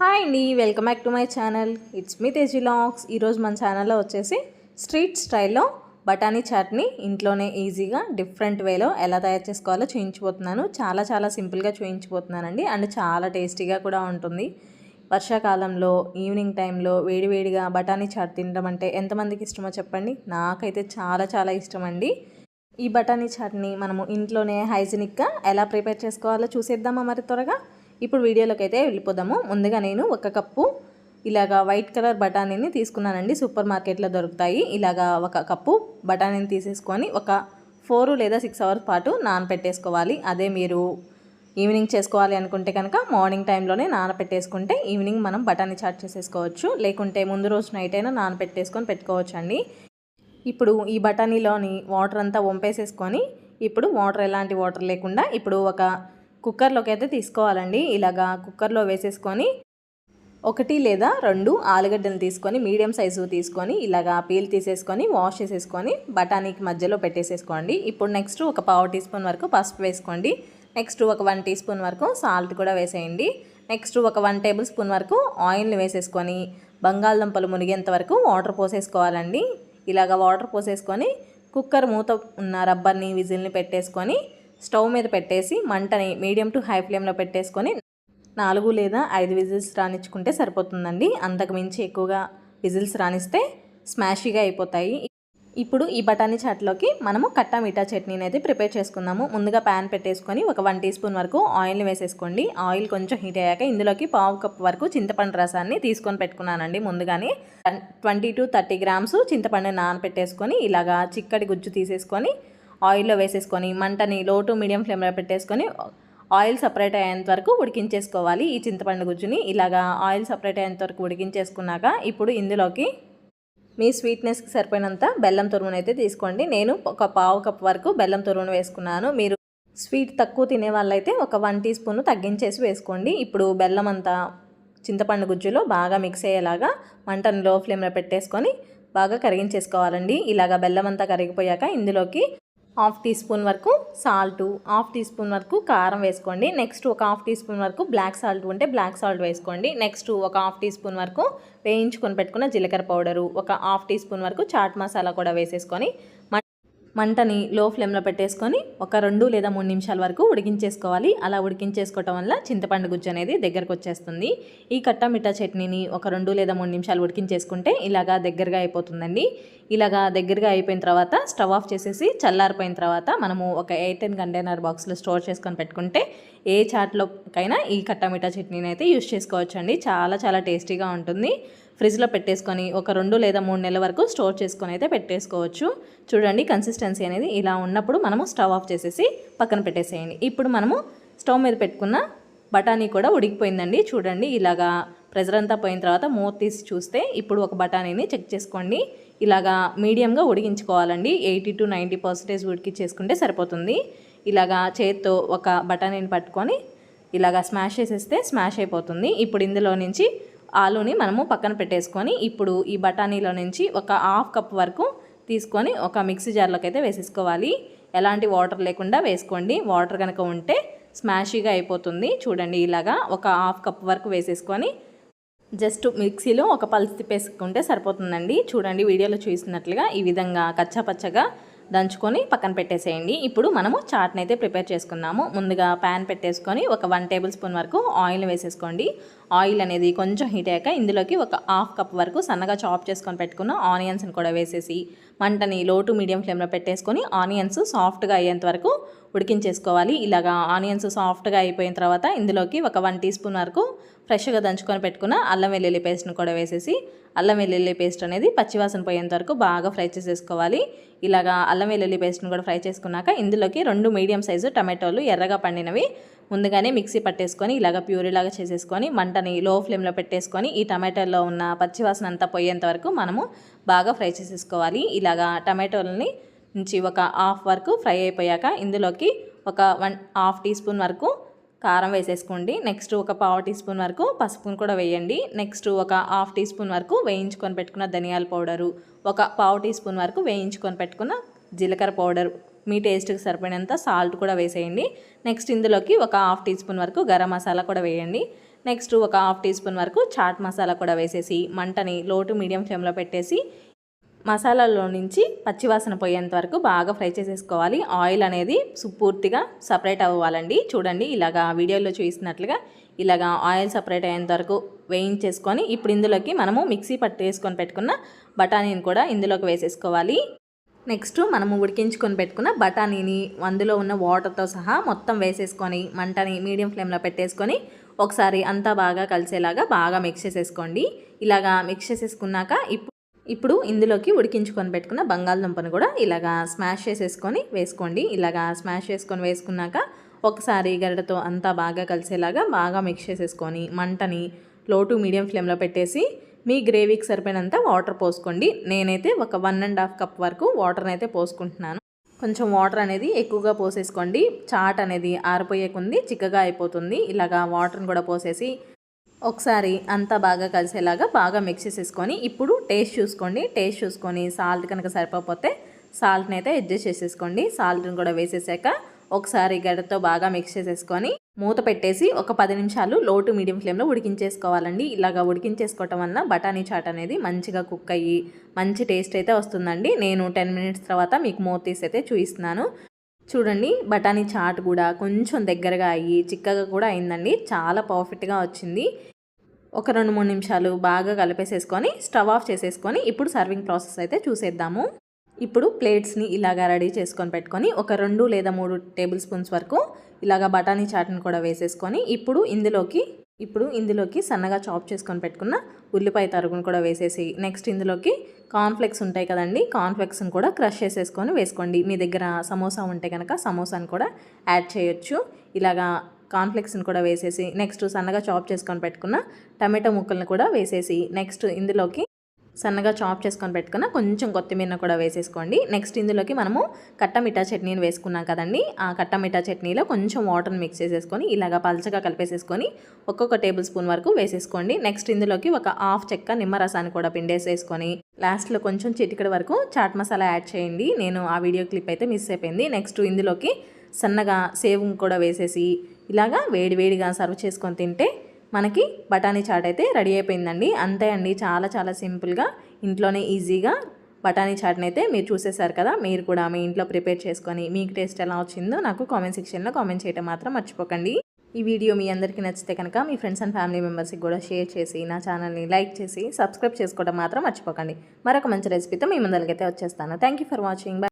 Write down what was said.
Hi అండి welcome back to my channel. It's me Teji లాక్స్ ఈరోజు మన ఛానల్లో వచ్చేసి స్ట్రీట్ స్టైల్లో బఠానీ చట్నీ ఇంట్లోనే ఈజీగా డిఫరెంట్ వేలో ఎలా తయారు చేసుకోవాలో చూయించిపోతున్నాను. చాలా చాలా సింపుల్గా చూయించిపోతున్నానండి. అండ్ చాలా టేస్టీగా కూడా ఉంటుంది. వర్షాకాలంలో ఈవినింగ్ టైంలో వేడివేడిగా బఠానీ చాట్ తినడం అంటే ఎంతమందికి ఇష్టమో చెప్పండి. నాకైతే చాలా చాలా ఇష్టం అండి. ఈ బఠానీ చట్నీ మనము ఇంట్లోనే హైజీనిక్గా ఎలా ప్రిపేర్ చేసుకోవాలో చూసేద్దామా మరి త్వరగా? ఇప్పుడు వీడియోలోకి అయితే వెళ్ళిపోదాము. ముందుగా నేను ఒక కప్పు ఇలాగా వైట్ కలర్ బఠానీని తీసుకున్నానండి. సూపర్ మార్కెట్లో దొరుకుతాయి. ఇలాగా ఒక కప్పు బఠానీని తీసేసుకొని ఒక ఫోర్ లేదా సిక్స్ అవర్స్ పాటు నానపెట్టేసుకోవాలి. అదే మీరు ఈవినింగ్ చేసుకోవాలి అనుకుంటే కనుక మార్నింగ్ టైంలోనే నానపెట్టేసుకుంటే ఈవినింగ్ మనం బఠానీ చాట్ చేసేసుకోవచ్చు. లేకుంటే ముందు రోజు నైట్ అయినా నానపెట్టేసుకొని పెట్టుకోవచ్చు అండి ఇప్పుడు ఈ బఠానీలోని వాటర్ అంతా వంపేసేసుకొని ఇప్పుడు వాటర్ ఎలాంటి వాటర్ లేకుండా ఇప్పుడు ఒక కుక్కర్లోకి అయితే తీసుకోవాలండి. ఇలాగా కుక్కర్లో వేసేసుకొని ఒకటి లేదా రెండు ఆలుగడ్డలు తీసుకొని మీడియం సైజు తీసుకొని ఇలాగా పీల్ తీసేసుకొని వాష్ చేసేసుకొని బఠానీకి మధ్యలో పెట్టేసేసుకోండి. ఇప్పుడు నెక్స్ట్ ఒక పావు టీ స్పూన్ వరకు పసుపు వేసుకోండి. నెక్స్ట్ ఒక వన్ టీ స్పూన్ వరకు సాల్ట్ కూడా వేసేయండి. నెక్స్ట్ ఒక వన్ టేబుల్ స్పూన్ వరకు ఆయిల్ని వేసేసుకొని బంగాళదుంపలు మునిగేంత వరకు వాటర్ పోసేసుకోవాలండి. ఇలాగ వాటర్ పోసేసుకొని కుక్కర్ మూత ఉన్న రబ్బర్ని విజిల్ని పెట్టేసుకొని స్టవ్ మీద పెట్టేసి మంటని మీడియం టు హై ఫ్లేమ్లో పెట్టేసుకొని నాలుగు లేదా ఐదు విజిల్స్ రానిచ్చుకుంటే సరిపోతుందండి. అంతకు మించి ఎక్కువగా విజిల్స్ రానిస్తే స్మాషీగా అయిపోతాయి. ఇప్పుడు ఈ బఠానీ చాట్లోకి మనము కట్టా మిఠా చట్నీని అయితే ప్రిపేర్ చేసుకుందాము. ముందుగా ప్యాన్ పెట్టేసుకొని ఒక వన్ టీ స్పూన్ వరకు ఆయిల్ని వేసేసుకోండి. ఆయిల్ కొంచెం హీట్ అయ్యాక ఇందులోకి పావు కప్ వరకు చింతపండు రసాన్ని తీసుకొని పెట్టుకున్నానండి ముందుగానే. ట్వంటీ టు థర్టీ గ్రామ్స్ చింతపండు నానబెట్టేసుకొని ఇలాగా చిక్కటి గుజ్జు తీసేసుకొని ఆయిల్లో వేసేసుకొని మంటని లో టు మీడియం ఫ్లేమ్లో పెట్టేసుకొని ఆయిల్ సపరేట్ అయ్యేంత వరకు ఉడికించేసుకోవాలి ఈ చింతపండు గుజ్జుని. ఇలాగా ఆయిల్ సపరేట్ అయ్యేంత వరకు ఉడికించేసుకున్నాక ఇప్పుడు ఇందులోకి మీ స్వీట్నెస్కి సరిపోయినంత బెల్లం తురుమును అయితే తీసుకోండి. నేను ఒక పావు కప్ వరకు బెల్లం తురుమును వేసుకున్నాను. మీరు స్వీట్ తక్కువ తినే వాళ్ళైతే ఒక వన్ టీ స్పూన్ తగ్గించేసి వేసుకోండి. ఇప్పుడు బెల్లం అంతా చింతపండు గుజ్జులో బాగా మిక్స్ అయ్యేలాగా మంటను లో ఫ్లేమ్లో పెట్టేసుకొని బాగా కరిగించేసుకోవాలండి. ఇలాగ బెల్లం అంతా కరిగిపోయాక ఇందులోకి హాఫ్ టీ స్పూన్ వరకు సాల్ట్ హాఫ్ టీ స్పూన్ వరకు కారం వేసుకోండి. నెక్స్ట్ ఒక హాఫ్ టీ స్పూన్ వరకు బ్లాక్ సాల్ట్ ఉంటే బ్లాక్ సాల్ట్ వేసుకోండి. నెక్స్ట్ ఒక హాఫ్ టీ స్పూన్ వరకు వేయించుకొని పెట్టుకున్న జీలకర్ర పౌడరు ఒక హాఫ్ టీ స్పూన్ వరకు చాట్ మసాలా కూడా వేసేసుకొని మంటని లో ఫ్లేమ్లో పెట్టేసుకొని ఒక రెండు లేదా మూడు నిమిషాల వరకు ఉడికించేసుకోవాలి. అలా ఉడికించేసుకోవటం వల్ల చింతపండు గుజ్జు అనేది దగ్గరకు వచ్చేస్తుంది. ఈ కట్ట మిఠా చట్నీని ఒక రెండు లేదా మూడు నిమిషాలు ఉడికించేసుకుంటే ఇలాగా దగ్గరగా అయిపోతుందండి. ఇలాగా దగ్గరగా అయిపోయిన తర్వాత స్టవ్ ఆఫ్ చేసేసి చల్లారిపోయిన తర్వాత మనము ఒక ఎయిట్ టెన్ కంటైనర్ బాక్స్లో స్టోర్ చేసుకొని పెట్టుకుంటే ఏ చాట్లోకైనా ఈ కట్ట మిఠా చట్నీని అయితే యూస్ చేసుకోవచ్చండి. చాలా చాలా టేస్టీగా ఉంటుంది. ఫ్రిడ్జ్లో పెట్టేసుకొని ఒక రెండు లేదా మూడు నెలల వరకు స్టోర్ చేసుకొని అయితే పెట్టేసుకోవచ్చు. చూడండి కన్సిస్టెన్సీ అనేది ఇలా ఉన్నప్పుడు మనము స్టవ్ ఆఫ్ చేసేసి పక్కన పెట్టేసేయండి. ఇప్పుడు మనము స్టవ్ మీద పెట్టుకున్న బఠానీ కూడా ఉడికిపోయిందండి. చూడండి ఇలాగా ప్రెజర్ అంతా పోయిన తర్వాత మూత తీసి చూస్తే ఇప్పుడు ఒక బఠానీని చెక్ చేసుకోండి. ఇలాగా మీడియంగా ఉడికించుకోవాలండి. ఎయిటీ టు నైంటీ పర్సెంటేజ్ ఉడికించేసుకుంటే సరిపోతుంది. ఇలాగా చేత్తో ఒక బఠానీని పట్టుకొని ఇలాగా స్మాష్ చేసేస్తే స్మాష్ అయిపోతుంది. ఇప్పుడు ఇందులో నుంచి ఆలూని మనము పక్కన పెట్టేసుకొని ఇప్పుడు ఈ బఠానీలో నుంచి ఒక హాఫ్ కప్ వరకు తీసుకొని ఒక మిక్సీ జార్లోకి అయితే వేసేసుకోవాలి. ఎలాంటి వాటర్ లేకుండా వేసుకోండి. వాటర్ కనుక ఉంటే స్మాషీగా అయిపోతుంది. చూడండి ఇలాగా ఒక హాఫ్ కప్ వరకు వేసేసుకొని జస్ట్ మిక్సీలో ఒక పల్స్ తిప్పేసుకుంటే సరిపోతుందండి. చూడండి వీడియోలో చూసినట్లుగా ఈ విధంగా కచ్చాపచ్చగా దంచుకొని పక్కన పెట్టేసేయండి. ఇప్పుడు మనము చాట్ని అయితే ప్రిపేర్ చేసుకున్నాము. ముందుగా ప్యాన్ పెట్టేసుకొని ఒక వన్ టేబుల్ స్పూన్ వరకు ఆయిల్ వేసేసుకోండి. ఆయిల్ అనేది కొంచెం హీట్ అయ్యాక ఇందులోకి ఒక హాఫ్ కప్ వరకు సన్నగా చాప్ చేసుకొని పెట్టుకున్న ఆనియన్స్ని కూడా వేసేసి మంటని లో టు మీడియం ఫ్లేమ్లో పెట్టేసుకొని ఆనియన్స్ సాఫ్ట్గా అయ్యేంత వరకు ఉడికించేసుకోవాలి. ఇలాగా ఆనియన్స్ సాఫ్ట్గా అయిపోయిన తర్వాత ఇందులోకి ఒక వన్ టీ స్పూన్ వరకు ఫ్రెష్గా దంచుకొని పెట్టుకున్న అల్లం వెల్లుల్లి పేస్ట్ని కూడా వేసేసి అల్లం వెల్లుల్లి పేస్ట్ అనేది పచ్చివాసన పోయేంత వరకు బాగా ఫ్రై చేసేసుకోవాలి. ఇలాగా అల్లం వెల్లుల్లి పేస్ట్ని కూడా ఫ్రై చేసుకున్నాక ఇందులోకి రెండు మీడియం సైజు టమాటోలు ఎర్రగా పండినవి. ముందుగానే మిక్సీ పట్టేసుకొని ఇలాగ ప్యూరీలాగా చేసేసుకొని మంటని లో ఫ్లేమ్లో పెట్టేసుకొని ఈ టమాటోలో ఉన్న పచ్చివాసన అంతా పోయేంత వరకు మనము బాగా ఫ్రై చేసేసుకోవాలి. ఇలాగా టమాటోలని నుంచి ఒక హాఫ్ వరకు ఫ్రై అయిపోయాక ఇందులోకి ఒక వన్ హాఫ్ టీ స్పూన్ వరకు కారం వేసేసుకోండి. నెక్స్ట్ ఒక పావు టీ స్పూన్ వరకు పసుపును కూడా వేయండి. నెక్స్ట్ ఒక హాఫ్ టీ స్పూన్ వరకు వేయించుకొని పెట్టుకున్న ధనియాల పౌడరు. ఒక పావు టీ స్పూన్ వరకు వేయించుకొని పెట్టుకున్న జీలకర్ర పౌడర్. మీ టేస్ట్కి సరిపడినంత సాల్ట్ కూడా వేసేయండి. నెక్స్ట్ ఇందులోకి ఒక హాఫ్ టీ స్పూన్ వరకు గరం మసాలా కూడా వేయండి. నెక్స్ట్ ఒక హాఫ్ టీ స్పూన్ వరకు చాట్ మసాలా కూడా వేసేసి మంటని లో టు మీడియం ఫ్లేమ్లో పెట్టేసి మసాలాలో నుంచి పచ్చివాసన పోయేంత వరకు బాగా ఫ్రై చేసేసుకోవాలి. ఆయిల్ అనేది సు- పూర్తిగా సపరేట్ అవ్వాలండి. చూడండి ఇలాగా వీడియోలో చూపిస్తున్నట్లుగా ఇలాగా ఆయిల్ సపరేట్ అయ్యేంత వరకు వేయించేసుకొని ఇప్పుడు ఇందులోకి మనము మిక్సీ పట్టేసుకొని పెట్టుకున్న బఠానీని కూడా ఇందులోకి వేసేసుకోవాలి. నెక్స్ట్ మనము ఉడికించుకొని పెట్టుకున్న బఠానీని అందులో ఉన్న వాటర్తో సహా మొత్తం వేసేసుకొని మంటని మీడియం ఫ్లేమ్లో పెట్టేసుకొని ఒకసారి అంతా బాగా కలిసేలాగా బాగా మిక్స్ చేసేసుకోండి. ఇలాగా మిక్స్ చేసేసుకున్నాక ఇప్పుడు ఇప్పుడు ఇందులోకి ఉడికించుకొని పెట్టుకున్న బంగాళదుంపను కూడా ఇలాగా స్మాష్ చేసేసుకొని వేసుకోండి. ఇలాగా స్మాష్ చేసుకొని వేసుకున్నాక ఒకసారి గరిటతో అంతా బాగా కలిసేలాగా బాగా మిక్స్ చేసేసుకొని మంటని లో టు మీడియం ఫ్లేమ్లో పెట్టేసి మీ గ్రేవీకి సరిపోయినంత వాటర్ పోసుకోండి. నేనైతే ఒక వన్ అండ్ హాఫ్ కప్ వరకు వాటర్ని అయితే పోసుకుంటున్నాను. కొంచెం వాటర్ అనేది ఎక్కువగా పోసేసుకోండి. చాట్ అనేది ఆరిపోయేకుంది చిక్కగా అయిపోతుంది. ఇలాగా వాటర్ని కూడా పోసేసి ఒకసారి అంతా బాగా కలిసేలాగా బాగా మిక్స్ చేసేసుకొని ఇప్పుడు టేస్ట్ చూసుకోండి. టేస్ట్ చూసుకొని సాల్ట్ కనుక సరిపోతే సాల్ట్ని అయితే అడ్జస్ట్ చేసేసుకోండి. సాల్ట్ని కూడా వేసేసాక ఒకసారి గడ్డతో బాగా మిక్స్ చేసేసుకొని మూత పెట్టేసి ఒక పది నిమిషాలు లో టు మీడియం ఫ్లేమ్లో ఉడికించేసుకోవాలండి. ఇలాగా ఉడికించేసుకోవటం వల్ల బఠానీ చాట్ అనేది మంచిగా కుక్ అయ్యి మంచి టేస్ట్ అయితే వస్తుందండి. నేను టెన్ మినిట్స్ తర్వాత మీకు మూత తీసి అయితే చూపిస్తున్నాను. చూడండి బఠానీ చాట్ కూడా కొంచెం దగ్గరగా అయ్యి చిక్కగా కూడా అయిందండి. చాలా పర్ఫెక్ట్గా వచ్చింది. ఒక రెండు మూడు నిమిషాలు బాగా కలిపేసేసుకొని స్టవ్ ఆఫ్ చేసేసుకొని ఇప్పుడు సర్వింగ్ ప్రాసెస్ అయితే చూసేద్దాము. ఇప్పుడు ప్లేట్స్ని ఇలాగా రెడీ చేసుకొని పెట్టుకొని ఒక రెండు లేదా మూడు టేబుల్ స్పూన్స్ వరకు ఇలాగా బఠానీ చాట్ని కూడా వేసేసుకొని ఇప్పుడు ఇందులోకి ఇప్పుడు ఇందులోకి సన్నగా చాప్ చేసుకొని పెట్టుకున్న ఉల్లిపాయ తరుగును కూడా వేసేసి నెక్స్ట్ ఇందులోకి కార్న్ఫ్లెక్స్ ఉంటాయి కదండి కార్న్ఫ్లెక్స్ని కూడా క్రష్ చేసేసుకొని వేసుకోండి. మీ దగ్గర సమోసా ఉంటే కనుక సమోసాను కూడా యాడ్ చేయొచ్చు. ఇలాగా కార్న్ఫ్లెక్స్ని కూడా వేసేసి నెక్స్ట్ సన్నగా చాప్ చేసుకొని పెట్టుకున్న టమాటో ముక్కల్ని కూడా వేసేసి నెక్స్ట్ ఇందులోకి సన్నగా చాప్ చేసుకొని పెట్టుకున్న కొంచెం కొత్తిమీర కూడా వేసేసుకోండి. నెక్స్ట్ ఇందులోకి మనము కట్టమిఠా చట్నీని వేసుకున్నాం కదండి. ఆ కట్టమిఠా చట్నీలో కొంచెం వాటర్ని మిక్స్ చేసేసుకొని ఇలాగా పలచగా కలిపేసేసుకొని ఒక్కొక్క టేబుల్ స్పూన్ వరకు వేసేసుకోండి. నెక్స్ట్ ఇందులోకి ఒక హాఫ్ చెక్క నిమ్మరసాన్ని కూడా పిండేసేసుకొని లాస్ట్లో కొంచెం చిటికడ వరకు చాట్ మసాలా యాడ్ చేయండి. నేను ఆ వీడియో క్లిప్ అయితే మిస్ అయిపోయింది. నెక్స్ట్ ఇందులోకి సన్నగా సేవ్ కూడా వేసేసి ఇలాగా వేడివేడిగా సర్వ్ చేసుకొని తింటే మనకి బఠానీ చాట్ అయితే రెడీ అయిపోయిందండి. అంతే అండి. చాలా చాలా సింపుల్గా ఇంట్లోనే ఈజీగా బఠానీ చాట్ని అయితే మీరు చూసేశారు కదా. మీరు కూడా మీ ఇంట్లో ప్రిపేర్ చేసుకొని మీకు టేస్ట్ ఎలా వచ్చిందో నాకు కామెంట్ సెక్షన్లో కామెంట్ చేయడం మాత్రం మర్చిపోకండి. ఈ వీడియో మీ అందరికీ నచ్చితే కనుక మీ ఫ్రెండ్స్ అండ్ ఫ్యామిలీ మెంబర్స్కి కూడా షేర్ చేసి నా ఛానల్ని లైక్ చేసి సబ్స్క్రైబ్ చేసుకోవడం మాత్రం మర్చిపోకండి. మరొక మంచి రెసిపీతో మీ ముందరికైతే వచ్చేస్తాను. Thank you for watching. Bye.